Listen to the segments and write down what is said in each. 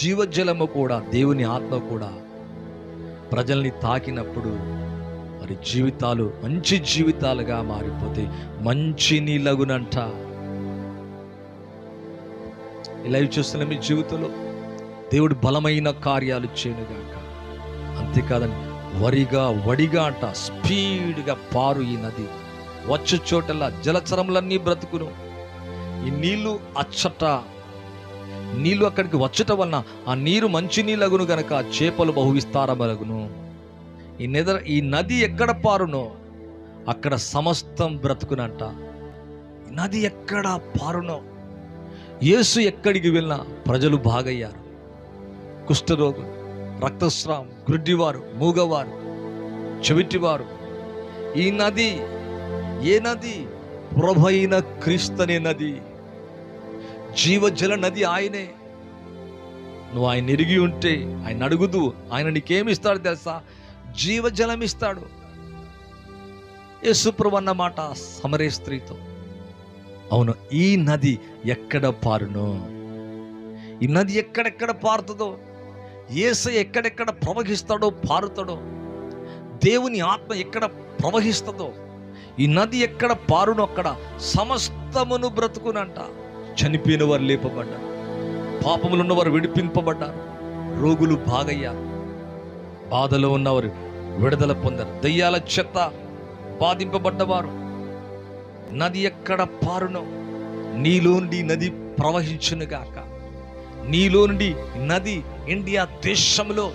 జీవజలము కూడా దేవుని ఆత్మ కూడా ప్రజల్ని తాకినప్పుడు వారి జీవితాలు మంచి జీవితాలుగా మారిపోతాయి మంచి నీళ్ళగునంట. ఇలా చూస్తున్న మీ జీవితంలో దేవుడు బలమైన కార్యాలు చేయనుగాక. అంతేకాదని వరిగా వడిగా అంట స్పీడ్గా పారు ఈ నది. వచ్చు చోటల్లా జలచరములన్నీ బ్రతుకును. ఈ నీళ్ళు అచ్చట నీళ్ళు అక్కడికి వచ్చట వలన ఆ నీరు మంచి నీళ్ళగును గనక చేపలు బహువిస్తారమలగును ఈ నిద్ర ఈ నది ఎక్కడ పారునో అక్కడ సమస్తం బ్రతుకునంట. నది ఎక్కడ పారునో యేసు ఎక్కడికి వెళ్ళినా ప్రజలు బాగయ్యారు. కుష్ఠరోగులు రక్తస్రావం గుడ్డివారు మూగవారు చెవిటివారు ఈ నది ఏ నది? ప్రభైన క్రీస్తనే నది. జీవజల నది ఆయనే. నువ్వు ఆయన ఎరిగి ఉంటే ఆయన అడుగుదు ఆయన నీకేమిస్తాడు తెలుసా? జీవజలం ఇస్తాడు. యేసుప్రభు అన్నమాట సమరే స్త్రీతో. అవును ఈ నది ఎక్కడ పారును? ఈ నది ఎక్కడెక్కడ పారుతుందో? ఏస ఎక్కడెక్కడ ప్రవహిస్తాడో పారుతాడో? దేవుని ఆత్మ ఎక్కడ ప్రవహిస్తుందో? ఈ నది ఎక్కడ పారును అక్కడ సమస్తమును బ్రతుకునంట. చనిపోయిన వారు లేపబడ్డారు. పాపములు ఉన్నవారు విడిపింపబడ్డారు. రోగులు బాగయ్యారు బాధలో ఉన్నవారు విడుదల పొందారు. దయ్యాల చెత్త బాధింపబడ్డవారు. నది ఎక్కడ పారునో నీలో నుండి నది ప్రవహించునుగాక నీలో నుండి నది ఇండియా దేశంలో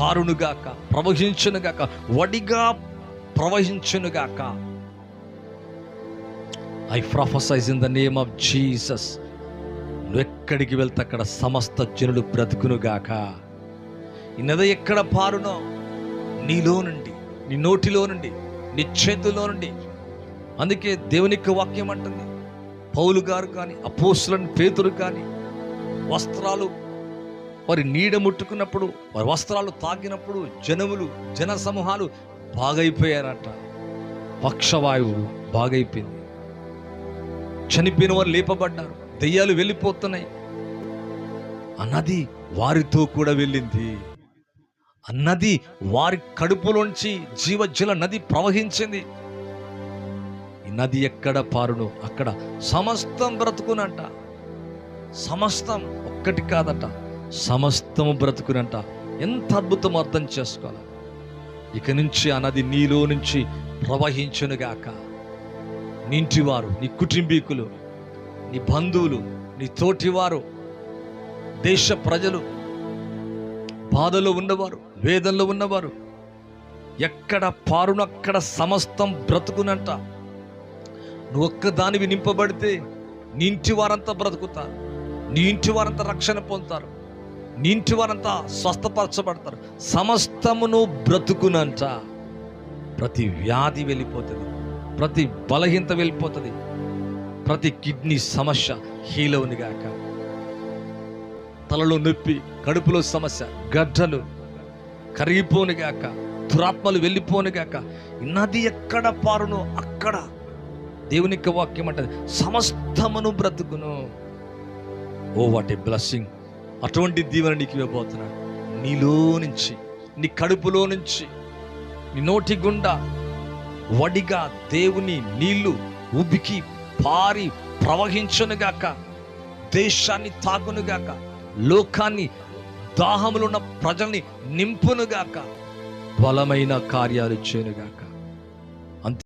పారునుగాక ప్రవహించునుగాక వడిగా ప్రవహించునుగాక I prophesy in the name of Jesus నువ్వు ఎక్కడికి వెళ్తే అక్కడ సమస్త జనులు బ్రతుకునుగాక ఈ నద ఎక్కడ పారునో నీలో నుండి నీ నోటిలో నుండి నీ చేతిలో నుండి. అందుకే దేవుని యొక్క వాక్యం అంటుంది. పౌలు గారు కానీ అపోసులను పేతురు కానీ వస్త్రాలు వారి నీడ ముట్టుకున్నప్పుడు వారి వస్త్రాలు తాకినప్పుడు జనములు జన సమూహాలు బాగైపోయారట. పక్షవాయువు బాగైపోయింది. చనిపోయిన వారు లేపబడ్డారు. దెయ్యాలు వెళ్ళిపోతున్నాయి. ఆ నది వారితో కూడా వెళ్ళింది. ఆ నది వారి కడుపులోంచి జీవజల నది ప్రవహించింది. ఈ నది ఎక్కడ పారును? అక్కడ సమస్తం బ్రతుకునంట. సమస్తం ఒక్కటి కాదట. సమస్తము బ్రతుకునంట. ఎంత అద్భుతం అర్థం చేసుకోవాలి. ఇక నుంచి ఆ నది నీలో నుంచి ప్రవహించునుగాక. నీ ఇంటివారు నీ కుటుంబీకులు నీ బంధువులు నీ తోటివారు దేశ ప్రజలు బాధలో ఉన్నవారు వేదనలో ఉన్నవారు ఎక్కడ పారునక్కడ సమస్తం బ్రతుకునంట. నువ్వు ఒక్కదానివి నింపబడితే నీ ఇంటి వారంతా బ్రతుకుతారు నీ ఇంటి వారంతా రక్షణ పొందుతారు నీ ఇంటి వారంతా స్వస్థపరచబడతారు. సమస్తమును బ్రతుకునంట. ప్రతి వ్యాధి వెళ్ళిపోతుంది. ప్రతి బలహీనత వెళ్ళిపోతుంది. ప్రతి కిడ్నీ సమస్య హీల్ అవునిగాక తలలో నొప్పి కడుపులో సమస్య గడ్డలు కరిగిపోనిగాక దురాత్మలు వెళ్ళిపోనిగాక నది ఎక్కడ పారునో అక్కడ దేవుని యొక్క వాక్యం అంటది సమస్తమును బ్రతుకును. Oh what a blessing. అటువంటి దీవెన నీకు ఇవ్వబోతున్నాడు నీలో నుంచి నీ కడుపులో నుంచి నీ నోటి గుండా వడిగా దేవుని నీళ్ళు ఉబికి పారి ప్రవహించునుగాక దేశాన్ని తాగునుగాక లోకాన్ని దాహములున్న ప్రజల్ని నింపునుగాక బలమైన కార్యాలు చేయనుగాక